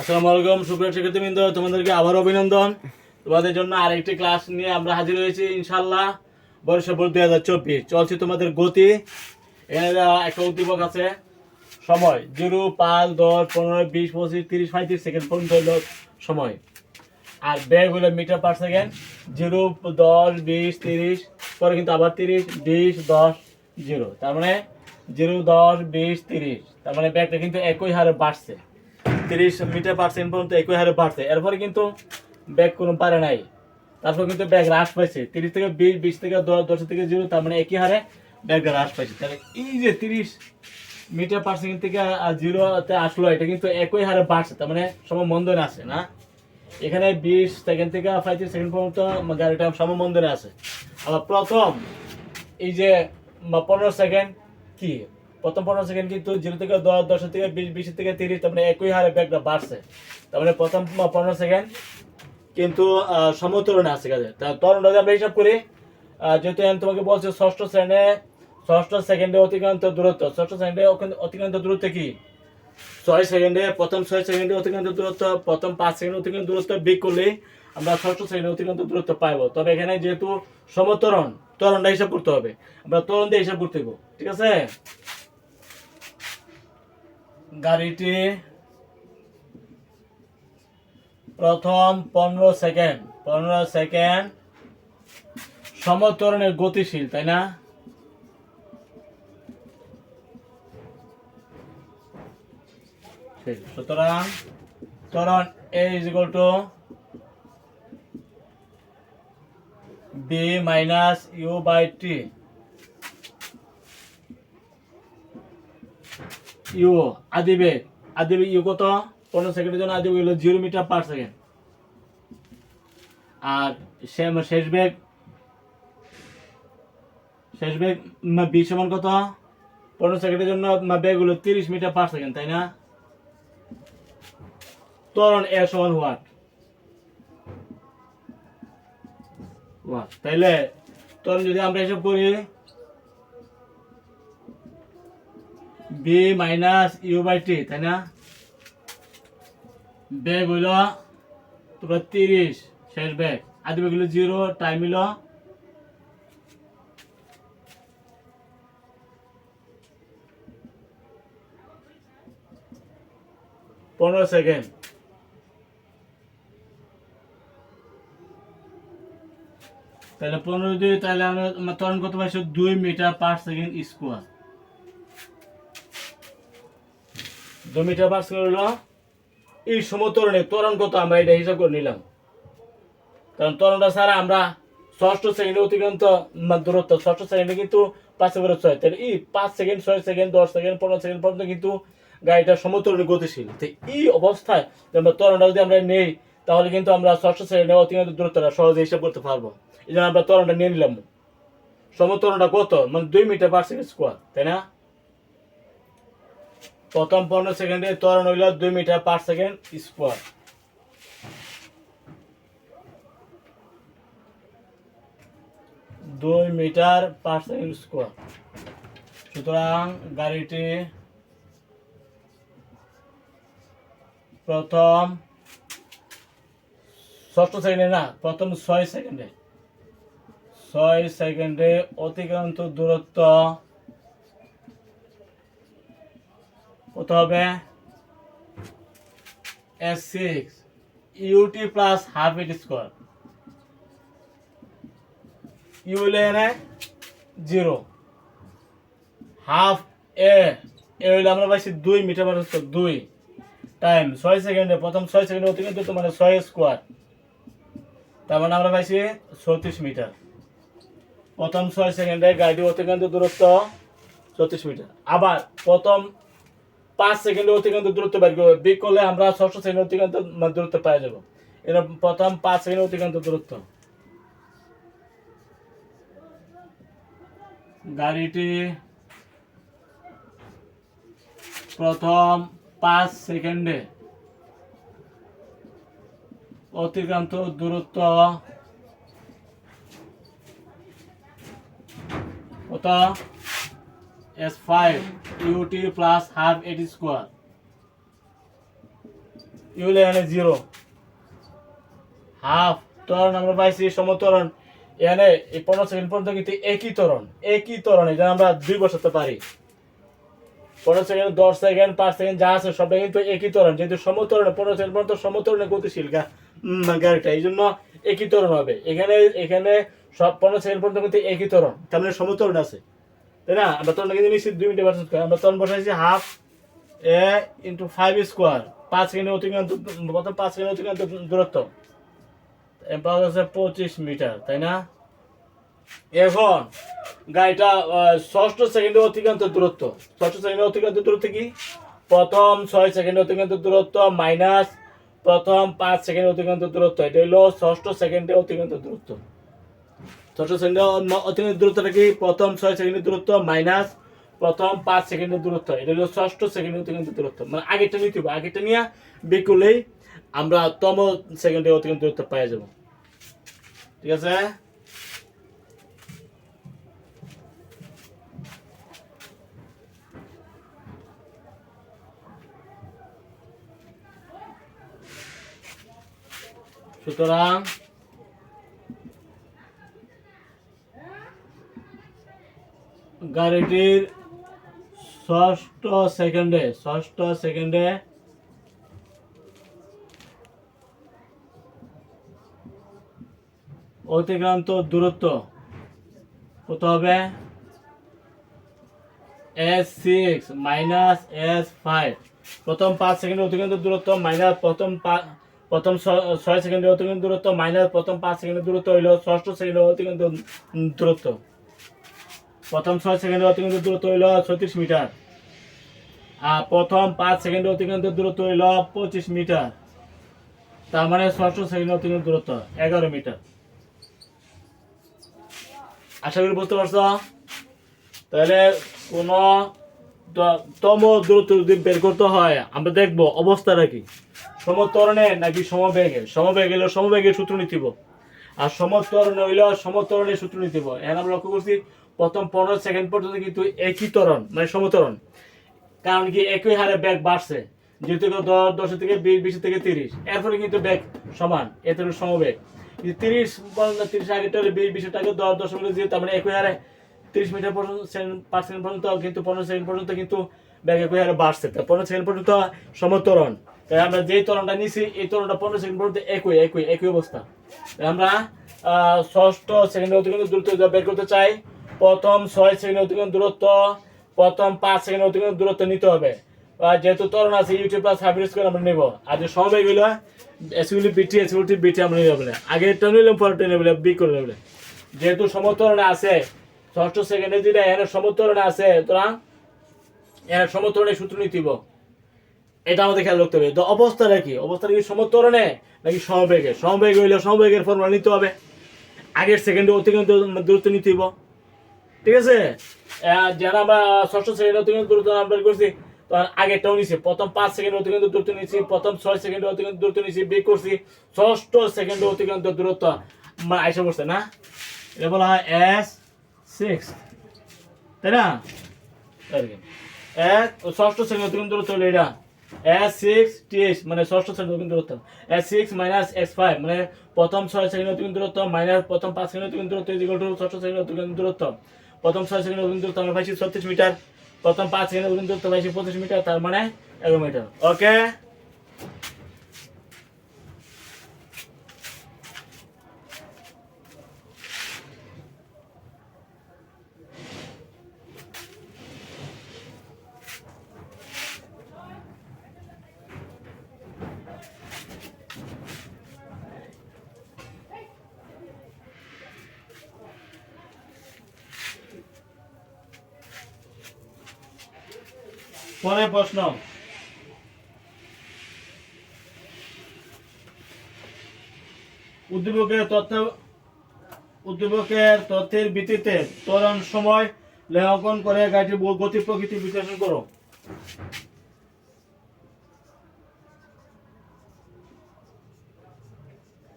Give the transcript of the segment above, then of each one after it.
আসসালামু আলাইকুম, সুপ্রিয় শিক্ষার্থীবৃন্দ, তোমাদেরকে আবার অভিনন্দন। তোমাদের জন্য আরেকটি ক্লাস নিয়ে আমরা হাজির হয়েছি ইনশাল্লাহ বর্ষ বোর্ড দুই হাজার চব্বিশ। চলছে তোমাদের গতি। এখানে একটা উদ্দীপক আছে। সময়, জিরো, পাঁচ, দশ, পনেরো, বিশ, পঁচিশ, তিরিশ, পঁয়ত্রিশ সেকেন্ড পর্যন্ত হলো সময়। আর ব্যাগ হলো মিটার পার সেকেন্ড। জিরো, দশ, বিশ, তিরিশ, পরে কিন্তু আবার তিরিশ, বিশ, দশ, জিরো। তার মানে জিরো, দশ, বিশ, তিরিশ। তার মানে ব্যাগটা কিন্তু একই হারে বাড়ছে। তিরিশ মিটার পার সেকেন্ড পর্যন্ত একই হারে বাড়ছে। এরপরে কিন্তু ব্যাগ কোনো পারে নাই। তারপর কিন্তু ব্যাগ হ্রাস পাইছে। তিরিশ থেকে বিশ বিশ থেকে দশ থেকে জিরো, তার মানে একই হারে ব্যাগ হ্রাস পাইছে। তাহলে এই যে তিরিশ মিটার পার সেকেন্ড থেকে জিরোতে আসলো, এটা কিন্তু একই হারে বাড়ছে। তার মানে সমমন্দনে আছে, না? এখানে বিশ সেকেন্ড থেকে পঁয়ত্রিশ সেকেন্ড পর্যন্ত গাড়িটা সমমন্দনে আছে। আবার প্রথম, এই যে পনেরো সেকেন্ড কি? প্রথম পনেরো সেকেন্ড কিন্তু জিরো থেকে দশ দশ থেকে বিশ বিশ থেকে তিরিশ তার মানে একই হারে ব্যাগটা বাড়ছে। তার মানে প্রথম পনেরো সেকেন্ড কিন্তু সমতরণে আছে কাজে তা তরণটা আমরা হিসাব করি যেহেতু আমি তোমাকে বলছি ষষ্ঠ শ্রেণে, ষষ্ঠ সেকেন্ডে অতিক্রান্ত দূরত্ব। ষষ্ঠ সেকেন্ডে অতিক্রান্ত- দূরত্ব কি? ছয় সেকেন্ডে প্রথম ছয় সেকেন্ডে অতিক্রান্ত দূরত্ব, প্রথম পাঁচ সেকেন্ড অতিক্রান্ত দূরত্ব বিক করলেই আমরা ষষ্ঠ সেকেন্ডে অতিক্রান্ত দূরত্ব পাইব। তবে এখানে যেহেতু সমতরণ ত্বরণটা হিসাব করতে হবে। আমরা ত্বরণ দিয়ে হিসাব করতে ঠিক আছে? গাড়িটি প্রথম পনেরো সেকেন্ড পনেরো সেকেন্ড সমতরণের গতিশীল, তাই না? সুতরাং ত্বরণ a is to v minus u by t u, আদিবে আদিবে ইউ কত? পনেরো সেকেন্ডের জন্য আদিবে হলো জিরো মিটার পার সেকেন্ড আর শেষ বেগ শেষ বেগ বি সমান কত? পনেরো সেকেন্ডের জন্য বেগ হলো তিরিশ মিটার পার সেকেন্ড তাই না? ত্বরণ এ সমান ওয়াট ওয়াট তাইলে ত্বরণ যদি আমরা হিসাব করি v minus u by t তাই না? বেগ হইল তোমরা তিরিশ, শেষ বেগ আদি বেগ হইল জিরো টাইম হইল পনেরো সেকেন্ড তাহলে পনেরো দুই, তাহলে আমরা ত্বরণ কত পাইছি দুই metre per second square per second হলো এই সমতরণে ত্বরণ কত আমরা এটা হিসাব করে নিলাম। কারণ ত্বরণটা ছাড়া আমরা ষষ্ঠ সেকেন্ডে অতিক্রান্ত দূরত্ব, ষষ্ঠ সেকেন্ডে কিন্তু পাঁচ করে ছয়। তাহলে এই পাঁচ সেকেন্ড, ছয় সেকেন্ড, দশ সেকেন্ড, পনেরো সেকেন্ড পর্যন্ত কিন্তু গাড়িটা সমতরণে গতিশীল। তো এই অবস্থায় আমরা ত্বরণটা যদি আমরা নেই, তাহলে কিন্তু আমরা ষষ্ঠ সেকেন্ডে অতিক্রান্ত দূরত্বটা সহজে হিসাব করতে পারব। এই জন্য আমরা তরণটা নিয়ে নিলাম। সমতরণটা কত? মানে দুই মিটার পার সেকেন্ড স্কোয়ার তাই না? প্রথম পনেরো সেকেন্ডে ত্বরণ হইল দুই মিটার পার সেকেন্ড স্কোয়ার। দুই মিটার পার সেকেন্ড স্কোয়ার। সুতরাং গাড়িটি প্রথম ষষ্ঠ সেকেন্ডে না, প্রথম ছয় সেকেন্ডে। ছয় সেকেন্ডে অতিক্রান্ত দূরত্ব কত হবে? S six u t plus half at square u হইলে এনে জিরো হাফ এ এ হইলে আমরা পাইছি দুই, মিটার পার দুই টাইম ছয় সেকেন্ডে প্রথম ছয় সেকেন্ডে অতিক্রান্ত তো মানে ছয় স্কোয়ার তার মানে আমরা পাইছি ছত্রিশ মিটার। প্রথম ছয় সেকেন্ডে গাড়ি অতিক্রান্ত দূরত্ব ছত্রিশ মিটার। আবার প্রথম পাঁচ সেকেন্ডে অতিক্রান্ত দূরত্ব বের করব। বিক করলে আমরা ষষ্ঠ সেকেন্ড অতিক্রান্ত মানে দূরত্ব পাই যাব। এটা প্রথম পাঁচ সেকেন্ড অতিক্রান্ত দূরত্ব। গাড়িটি প্রথম পাঁচ সেকেন্ডে অতিক্রান্ত দূরত্ব। কত s five u t plus half a t square ইউলে এখানে জিরো হাফ ত্বরণ আমরা পাইছি সমত্বরণ এখানে এই পনেরো সেকেন্ড পর্যন্ত কিন্তু একই ত্বরণ একই ত্বরণ এটা আমরা দুই বসাতে পারি। পনেরো সেকেন্ড, দশ সেকেন্ড, পাঁচ সেকেন্ড, যা আছে সবটা কিন্তু একই ত্বরণ, যেহেতু সমতরণে, পনেরো সেকেন্ড পর্যন্ত সমতরণে গতিশীল গাড়িটা এই জন্য একই ত্বরণ হবে। এখানে এখানে সব পনেরো সেকেন্ড পর্যন্ত কিন্তু একই ত্বরণ, তার মানে সমতরণ আছে। তাই না? আমরা তরণটা কিন্তু নিশ্চিত দুই মিনিটে পার্সেন্ট করে। আমরা তরণ বসাইছি half a into five square পাঁচ সেকেন্ডের অতিক্রান্ত, প্রথম পাঁচ সেকেন্ডের অতিক্রান্ত দূরত্ব। পাওয়া গেছে পঁচিশ মিটার, তাই না? এখন, গাড়িটা ষষ্ঠ সেকেন্ডে অতিক্রান্ত দূরত্ব। ষষ্ঠ সেকেন্ডে অতিক্রান্ত দূরত্ব কি? প্রথম ছয় সেকেন্ডে অতিক্রান্ত দূরত্ব মাইনাস প্রথম পাঁচ সেকেন্ডে অতিক্রান্ত দূরত্ব। এটা হলো ষষ্ঠ সেকেন্ডে অতিক্রান্ত দূরত্ব। ষষ্ঠ সেকেন্ডে অ- অতিক্রান্ত দূরত্বটা কি? প্রথম ছয় সেকেন্ডের দূরত্ব মাইনাস প্রথম পাঁচ সেকেন্ডের দূরত্ব। এটা হলো ষষ্ঠ সেকেন্ডের অতিক্রান্ত দূরত্ব। মানে আগেরটা নিতে হবে। আগেরটা নিয়ে বের আমরা তম সেকেন্ডে অতিক্রান্ত দূরত্ব পেয়ে যাব। ঠিক আছে? সুতরাং গাড়িটির ষষ্ঠ সেকেন্ডে ষষ্ঠ সেকেন্ডে অতিক্রান্ত দূরত্ব কত হবে? S six minus s five প্রথম পাঁচ সেকেন্ডে অতিক্রান্ত দূরত্ব মাইনাস প্রথম প্রথম ছয় সেকেন্ডে অতিক্রান্ত দূরত্ব মাইনাস প্রথম পাঁচ সেকেন্ডের দূরত্ব হইল ষষ্ঠ সেকেন্ডের অতিক্রান্ত দূরত্ব। প্রথম ছয় সেকেন্ডের অতিক্রান্ত দূরত্ব হইল ছত্রিশ মিটার। আর প্রথম পাঁচ সেকেন্ডের অতিক্রান্ত দূরত্ব হইল পঁচিশ মিটার। তার মানে ষষ্ঠ সেকেন্ডের অতিক্রান্ত দূরত্ব এগারো মিটার। আশা করি বুঝতে পারছ? তাহলে কোন তম দূরত্ব যদি বের করতে হয়, আমরা দেখব অবস্থাটা কি? সমতরণে নাকি সমবেগে? সমবেগ হলে সমবেগের সূত্র নিতিব আর সমতরণে হইলে সমতরণের সূত্র নিতিব এখন আমরা লক্ষ্য করছি প্রথম পনেরো সেকেন্ড পর্যন্ত কিন্তু একই তরণ মানে সমতরণ। কারণ কি একই হারে ব্যাগ বাড়ছে, যেহেতু দশ দশ থেকে বিশ বিশ থেকে তিরিশ। এরপরে কিন্তু ব্যাগ সমান এতে সমবেগ। কিন্তু তিরিশ তিরিশ আগে হলে বিশ, বিশের টাকা দশ দশ মিনিট দিয়ে, তার মানে একই হারে তিরিশ মিটার পর্যন্ত পাঁচ সেকেন্ড পর্যন্ত, কিন্তু পনেরো সেকেন্ড পর্যন্ত কিন্তু ব্যাগ একই হারে বাড়ছে। তা পনেরো সেকেন্ড পর্যন্ত সমতরণ। তাই আমরা যেই তরণটা নিছি, এই তরণটা পনেরো সেকেন্ড পর্যন্ত একই একই একই অবস্থা। আমরা ষষ্ঠ সেকেন্ডের অতিক্রান্ত দূরত্ব যা বের করতে চাই প্রথম ছয় সেকেন্ডের অতিক্রান্ত দূরত্ব, প্রথম পাঁচ সেকেন্ড অতিক্রান্ত দূরত্ব নিতে হবে। যেহেতু তরুণ আছে ইউটিউব প্লাস হাইব্রিড করে আমরা নেব। আর যে সময়গুলো এসিগুলি বিটি এসিগুলি বিটি আমরা নেব না। আগে এটা নিলাম পরে নেব বি করে নেব যেহেতু সমতরণে আছে, ষষ্ঠ সেকেন্ডে যেটা এর সমতরণে আছে তোরা এর সমতরণে সূত্র নিতিব এটা আমাদের খেয়াল রাখতে হবে। তো অবস্থাটা কি? অবস্থাটা কি সমতরণে নাকি সমবেগে? সমবেগ হইলে সমবেগের ফর্মুলা নিতে হবে। আগের সেকেন্ডে অতিক্রান্ত দূরত্ব নিতে ঠিক আছে? যারা আমরা ষষ্ঠ সেকেন্ড অতিক্রান্ত দূরত্ব বের করছি তখন আগেরটাও নিছি। প্রথম পাঁচ সেকেন্ড অতিক্রান্ত দূরত্ব নিছি, প্রথম ছয় সেকেন্ড অতিক্রান্ত দূরত্ব নিছি, বের করছি। ষষ্ঠ সেকেন্ড অতিক্রান্ত দূরত্ব মানে আইসা বসছে না? এটা বলা হয় এস সিক্স তাই না? ষষ্ঠ সেকেন্ড অতিক্রান্ত দূরত্ব হলো এটা। এস সিক্স টিএস মানে ষষ্ঠ সেকেন্ড অতিক্রান্ত দূরত্ব। S six minus s five মানে প্রথম ছয় সেকেন্ড অতিক্রান্ত দূরত্ব মাইনাস প্রথম পাঁচ সেকেন্ড অতিক্রান্ত দূরত্ব ষষ্ঠ সেকেন্ড অতিক্রান্ত দূরত্ব। প্রথম ছয় সেকেন্ড ওজন দূরত্ব আমরা পাইছি ছত্রিশ মিটার, প্রথম পাঁচ সেকেন্ড ওজন দূরত্ব পাইছি পঁচিশ মিটার, তার মানে এগারো মিটার ওকে পরের প্রশ্ন। উদ্দীপকের তথ্য উদ্দীপকের তথ্যের ভিত্তিতে সময় লেখাঙ্কন করে গাড়িটির গতি প্রকৃতি বিশ্লেষণ করো।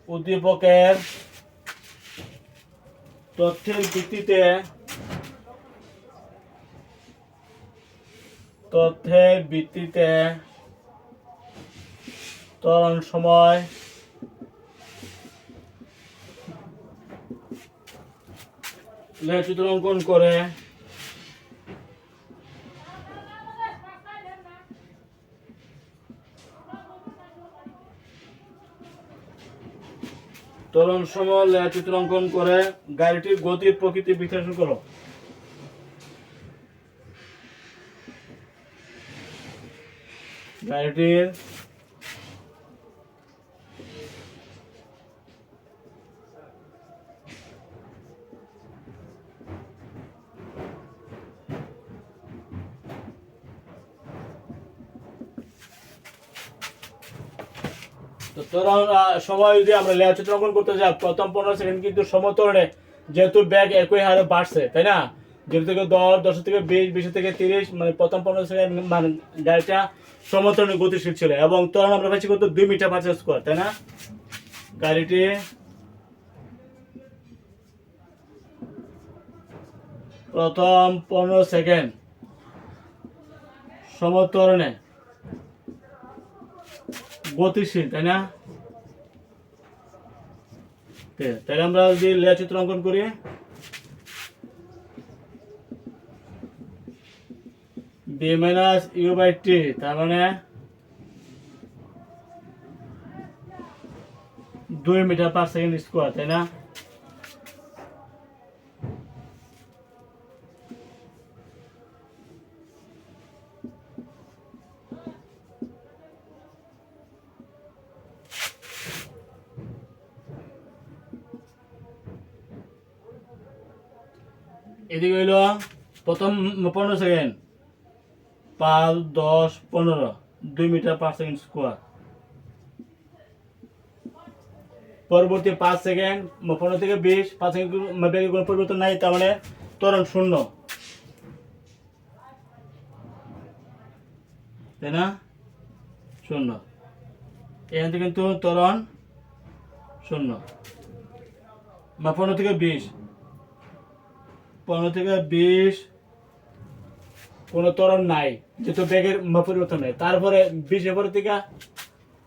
উদ্দীপকের তথ্যের ভিত্তিতে তথ্যের ভিত্তিতে ত্বরণ সময় চিত্র করে, ত্বরণ সময় চিত্র অঙ্কন করে, গাড়িটির গতির প্রকৃতি বিশ্লেষণ করো। গাড়িটির তো সময় যদি আমরা লেয়ার চিত্র অঙ্কন করতে যাই, প্রথম পনেরো সেকেন্ড কিন্তু সমতরণে যেহেতু ব্যাগ একই হারে বাড়ছে, তাই না? জিরো থেকে দশ দশ থেকে বিশ বিশ থেকে তিরিশ মানে প্রথম পনেরো সেকেন্ড মানে গাড়িটা সমতরণে গতিশীল ছিল এবং তখন আমরা পাচ্ছি কত দুই মিটার পাঁচ স্কোয়ার, তাই না? গাড়িটি প্রথম পনেরো সেকেন্ড সমতরণে গতিশীল, তাই না? তাহলে আমরা যদি লেয়ার চিত্র অঙ্কন করি। V minus u by t তার মানে দুই মিটার পার সেকেন্ড স্কোয়ার তাই না? এদিকে হইল প্রথম পনেরো সেকেন্ড পাঁচ, দশ, পনেরো। দুই মিটার পার সেকেন্ড স্কোয়ার পরবর্তী পাঁচ সেকেন্ড পনেরো থেকে বিশ, পাঁচ সেকেন্ড কোনো পরিবর্তন নাই, তার মানে ত্বরণ শূন্য। তাই না? শূন্য। এখান থেকে কিন্তু ত্বরণ শূন্য। পনেরো থেকে বিশ। পনেরো থেকে বিশ কোনো ত্বরণ নাই যেহেতু ব্যাগের পরিবর্তন নাই তারপরে বিশের পরে থেকে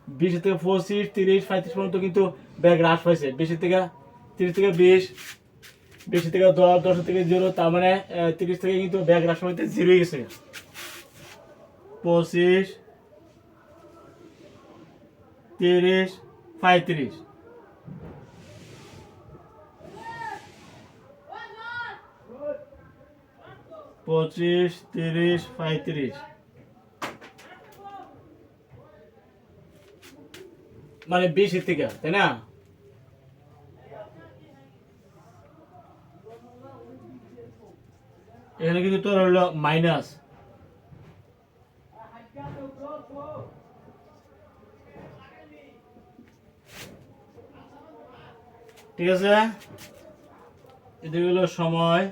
বিশ থেকে পঁচিশ, তিরিশ, পঁয়ত্রিশ পর্যন্ত কিন্তু ব্যাগ হ্রাস পাইছে। বিশের থেকে তিরিশ থেকে বিশ বিশ থেকে দশ দশ থেকে জিরো, তার মানে তিরিশ থেকে কিন্তু ব্যাগ হ্রাস হইতে জিরো গেছে। পঁচিশ, তিরিশ, পঁয়ত্রিশ। পঁচিশ, তিরিশ, পঁয়ত্রিশ। মানে বিশ থেকে, তাই না? এখানে কিন্তু তোর হলো মাইনাস ঠিক আছে? এদিকে সময়।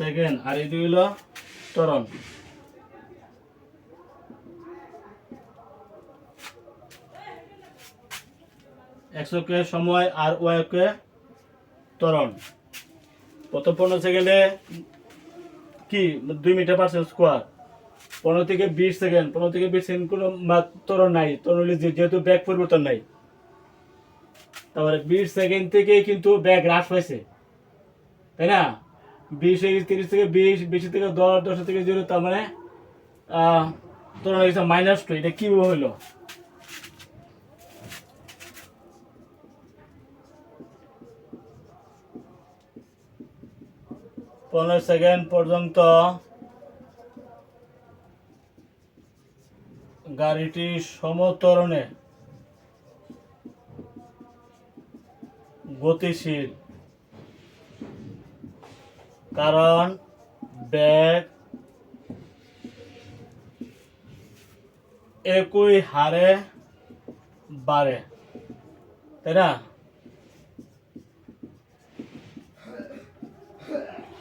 সেকেন্ড, আর এদিকে হলো ত্বরণ। একশোকে সময় আর ওয়াইকে ত্বরণ। প্রথম পনেরো সেকেন্ডে কি? দুই মিটার পার স্কোয়ার পনেরো থেকে বিশ সেকেন্ড, পনেরো থেকে বিশ সেকেন্ড কোনো ত্বরণ নাই। ত্বরণ যেহেতু ব্যাগ পরিবর্তন নাই। তারপরে বিশ সেকেন্ড থেকে কিন্তু ব্যাগ হ্রাস হয়েছে তাই না? বিশ থেকে তিরিশ থেকে বিশ বিশ থেকে দশ দশ থেকে জিরো, তার মানে তোর হয়েছে মাইনাস টু এটা কি হইল পনেরো সেকেন্ড পর্যন্ত গাড়িটি সমতরণে গতিশীল। কারণ ব্যাগ একই হারে বাড়ে, তাই না?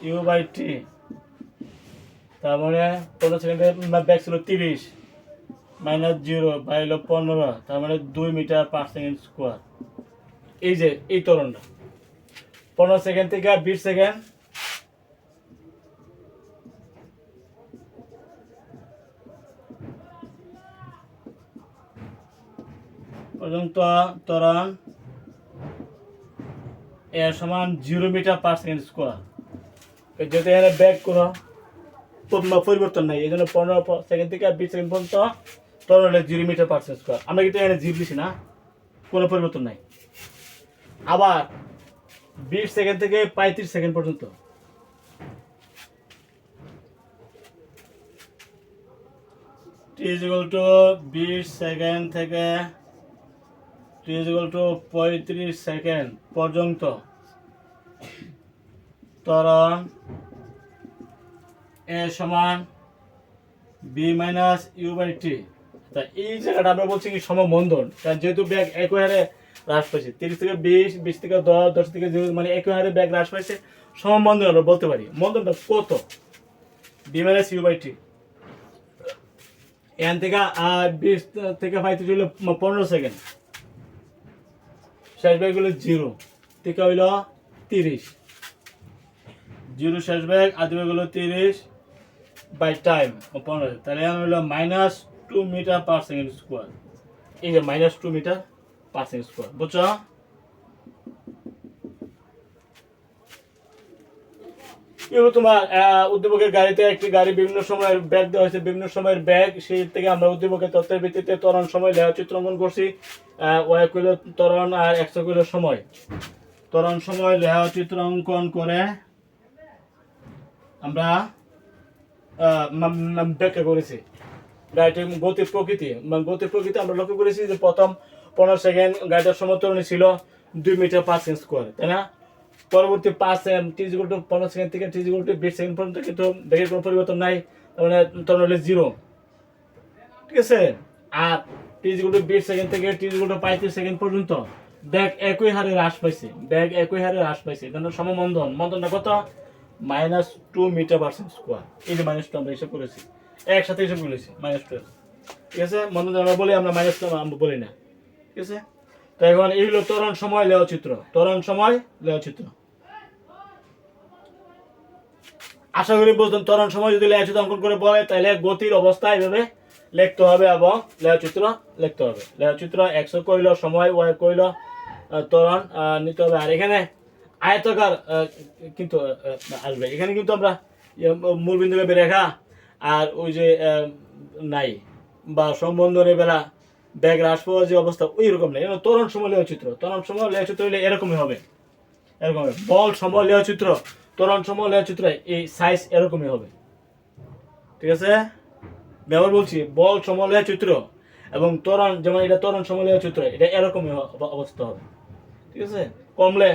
ইউ বাই টি তার মানে পনেরো সেকেন্ডের ব্যাগ ছিল তিরিশ মাইনাস জিরো বাইল পনেরো, তার মানে দুই মিটার পার সেকেন্ড স্কোয়ার এই যে, এই তরণটা। পনেরো সেকেন্ড থেকে বিশ সেকেন্ড পর্যন্ত ত্বরণ এ সমান zero metre per second square যদি এখানে ব্যাক কোনো পরিবর্তন নাই, এই জন্য পনেরো সেকেন্ড থেকে বিশ সেকেন্ড পর্যন্ত ত্বরণ হলে zero metre per second square আমরা কিন্তু এখানে জিরো দিছি না, কোনো পরিবর্তন নাই। আবার বিশ সেকেন্ড থেকে পঁয়ত্রিশ সেকেন্ড পর্যন্ত। টু বিশ সেকেন্ড থেকে পঁয়ত্রিশ সেকেন্ড পর্যন্ত। ত্বরণ এ সমান v minus u by t. তা এই জায়গাটা আমরা বলছি কি সমবন্ধন। কারণ যেহেতু ব্যাগ একই হারে হ্রাস পাইছে, তিরিশ থেকে বিশ বিশ থেকে দশ দশ থেকে জিরো মানে একই হারে ব্যাগ হ্রাস পাইছে, সমবন্ধন আমরা বলতে পারি। বন্ধনটা কত? V minus u by t. এখান থেকে বিশ থেকে পঁয়ত্রিশ হলো পনেরো সেকেন্ড। শেষ ব্যাগ হলো জিরো। থেকে হইল তিরিশ। জিরো শেষ ব্যাগ, আদি ব্যাগ হলো তিরিশ বাই টাইম পনেরো তাহলে এখন হলো minus two metre per second square এই যে minus two metre per second square বুঝছ? এগুলো তোমার উদ্দীপকের গাড়িতে একটি গাড়ি বিভিন্ন সময়ের ব্যাগ দেওয়া হয়েছে। বিভিন্ন সময়ের ব্যাগ, সেই থেকে আমরা উদ্দীপকের তথ্যের ভিত্তিতে ত্বরণ সময় লেখা চিত্রাঙ্কন করছি ওয়াই কইল ত্বরণ আর একশো কইল সময়। ত্বরণ সময় লেখা চিত্রাঙ্কন করে আমরা ব্যাখ্যা করেছি। গাড়িটির গতির প্রকৃতি গতির প্রকৃতি আমরা লক্ষ্য করেছি যে প্রথম পনেরো সেকেন্ড গাড়িটার সমতরণী ছিল দুই মিটার পাঁচ সেকেন্ড স্কোয়ার তাই না? পরবর্তী পাঁচ সেকেন্ড টিজ টু পনেরো সেকেন্ড থেকে টিজ টু বিশ সেকেন্ড পর্যন্ত কিন্তু বেগের কোনো পরিবর্তন নাই মানে তখন হলে জিরো ঠিক আছে? আর টিজ টু বিশ সেকেন্ড থেকে টিজ টু পঁয়ত্রিশ সেকেন্ড পর্যন্ত ব্যাগ একই হারে হ্রাস পাইছে ব্যাগ একই হারে হ্রাস পাইছে। এটা হলো সমমন্দন মন্দনটা কত minus two metre percent square এই যে মাইনাস টু আমরা হিসাব করেছি, একসাথে হিসাব করেছি মাইনাস টু ঠিক আছে? মন্দন আমরা বলি, আমরা মাইনাস টু আমরা বলি না। ঠিক আছে? তো এখন এই হলো ত্বরণ সময় লেও চিত্র ত্বরণ সময় লেও চিত্র আশা করি বুঝতেন ত্বরণ সময় যদি লেয়া চিত্র অঙ্কন করে বলে তাহলে গতির অবস্থা এইভাবে লিখতে হবে এবং লেয়া চিত্র লিখতে হবে। লেয়া চিত্র একশো কইল সময় ওয়াই কইল আহ, নিতে হবে। আর এখানে আয়তকার কিন্তু আসবে। এখানে কিন্তু আমরা ইয়ে, মূল বিন্দু রেখা আর ওই যে নাই বা সম্বন্ধনের বেলা ব্যাগ হ্রাস পাওয়ার যে অবস্থা ওই রকম নেই তরুণ সময় লেয়া চিত্র, তরুণ সময় লেয়া চিত্র হলে এরকমই হবে। এরকম বল সময় লেয়া চিত্র, তরুণ সময় লেয়া চিত্র, এই সাইজ এরকমই হবে। ঠিক আছে? ব্যবহার বলছি, বল সময় লেয়া চিত্র এবং তরণ, যেমন এটা তরণ সময় লেয়া চিত্র, এটা এরকমই অবস্থা হবে। ঠিক আছে? কমলে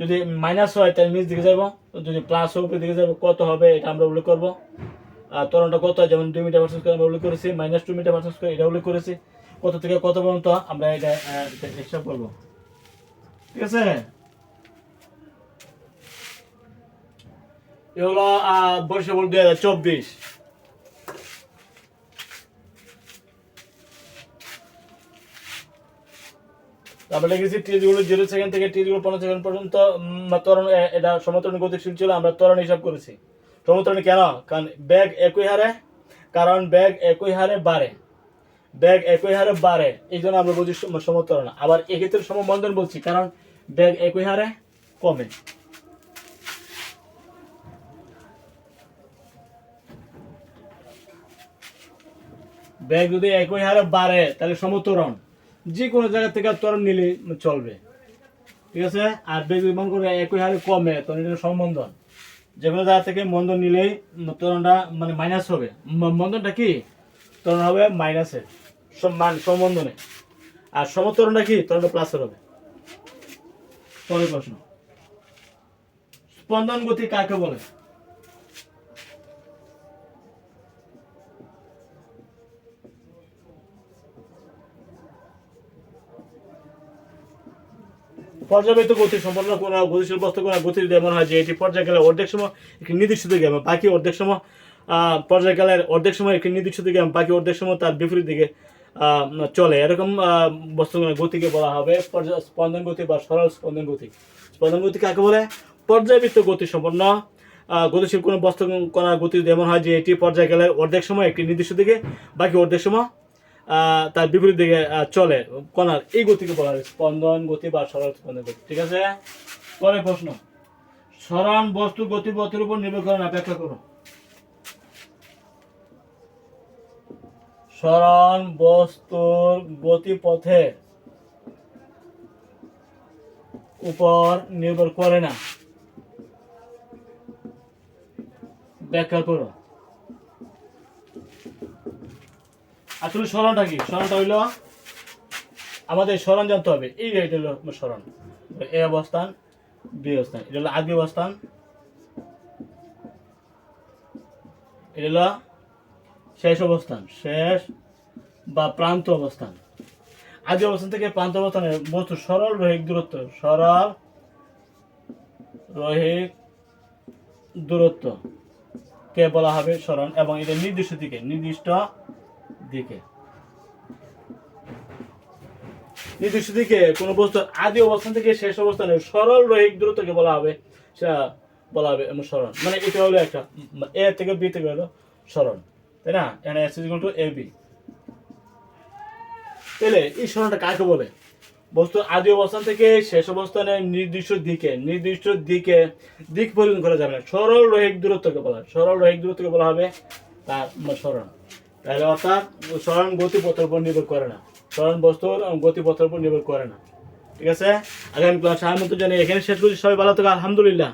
যদি মাইনাস হয়, তাহলে নিচ দিকে যাব। যদি প্লাস হয়, উপরের দিকে যাব, কত হবে এটা আমরা উল্লেখ করব। আর তরণটা কত যেমন দুই মিটার ভার্সেস করে আমরা উল্লেখ করেছি মাইনাস টু মিটার ভার্সেস করে এটা উল্লেখ করেছি। কত থেকে কত পর্যন্ত আমরা এটা হিসাব করব। ঠিক আছে? এগুলো বর্ষা বল দুই হাজার চব্বিশ। তারপরে লিখেছি টিজগুলো জিরো সেকেন্ড থেকে টিজগুলো পনেরো সেকেন্ড পর্যন্ত ত্বরণ এটা সমতরণ গতিশীল ছিল, আমরা ত্বরণ হিসাব করেছি। সমতরণ কেন? কারণ ব্যাগ একই হারে, কারণ ব্যাগ একই হারে বাড়ে। ব্যাগ একই হারে বাড়ে, এই জন্য আমরা বলছি সম- সমতরণ আবার এক্ষেত্রে সমবন্ধন বলছি, কারণ ব্যাগ একই হারে কমে। ব্যাগ যদি একই হারে বাড়ে, তাহলে সমতরণ। যে কোনো জায়গা থেকে ত্বরণ নিলে চলবে। ঠিক আছে? আর ব্যাগ যদি মনে করে একই হারে কমে তখন এটা সমবন্ধন। যে কোনো জায়গা থেকে মন্দন নিলেই ত্বরণটা মানে মাইনাস হবে। মন্দনটা কি? ত্বরণ হবে মাইনাসের মান সমবন্ধনে। আর সমতরণটা কি? ত্বরণটা প্লাসের হবে। পরের প্রশ্ন। স্পন্দন গতি কাকে বলে? পর্যাবৃত্ত গতি সম্পন্ন কোনো গতিশীল বস্তু কোনো গতির যেমন হয় যে এটি পর্যায়কালে অর্ধেক সময় একটি নির্দিষ্ট দিকে বাকি অর্ধেক সময় পর্যায়কালের অর্ধেক সময় একটি নির্দিষ্ট দিকে বাকি অর্ধেক সময় তার বিপরীত দিকে চলে। এরকম বস্তু গতিকে বলা হবে। স্পন্দন গতি বা সরল স্পন্দন গতি। স্পন্দন গতি কাকে বলে? পর্যাবৃত্ত গতি সম্পন্ন। গতিশীল কোনো বস্তু কণার গতি যেমন হয় যে এটি পর্যায়ে গেলে অর্ধেক সময় একটি নির্দিষ্ট দিকে, বাকি অর্ধেক সময় তার বিপরীত দিকে চলে। কণার এই গতিকে বলা হয় স্পন্দন গতি বা সরল স্পন্দন গতি। ঠিক আছে? পরে প্রশ্ন। সরণ বস্তু গতিপথের উপর নির্ভর করে না ব্যাখ্যা করো সরণ বস্তুর গতিপথে উপর নির্ভর করে না। ব্যাখ্যা করো। আসলে স্মরণটা কি? স্মরণটা হইল আমাদের স্মরণ জানতে হবে। এই এটা হলো স্মরণ। এ অবস্থান, বি অবস্থান। এটা হলো আদি অবস্থান। এটা হলো শেষ অবস্থান, শেষ বা প্রান্ত অবস্থান। আদি অবস্থান থেকে প্রান্ত অবস্থানে বস্তু সরল রৈখিক দূরত্ব, সরল রৈখিক দূরত্ব কে বলা হবে? স্মরণ এবং এটা নির্দিষ্ট দিকে নির্দিষ্ট দিকে। নির্দিষ্ট দিকে কোন বস্তুর আদি অবস্থান থেকে শেষ অবস্থানে সরল রৈখিক দূরত্বকে বলা হবে, সেটা বলা হবে স্মরণ মানে এটা হলো একটা, এ থেকে বি থেকে হলো স্মরণ তাই না? S is to a b তাহলে এই স্মরণটা কাকে বলে? বস্তু আদি অবস্থান থেকে শেষ অবস্থানে নির্দিষ্ট দিকে নির্দিষ্ট দিকে, দিক পরিবর্তন করা যাবে না। সরল রৈখিক দূরত্বকে বলা সরল রৈখিক দূরত্বকে বলা হবে তার স্মরণ তাহলে অর্থাৎ স্মরণ গতিপথের উপর নির্ভর করে না। স্মরণ বস্তুর গতিপথের উপর নির্ভর করে না। ঠিক আছে? আগামী ক্লাস আমি তো জানি এখানে শেষ করছি। সবাই ভালো থাকো। আলহামদুলিল্লাহ।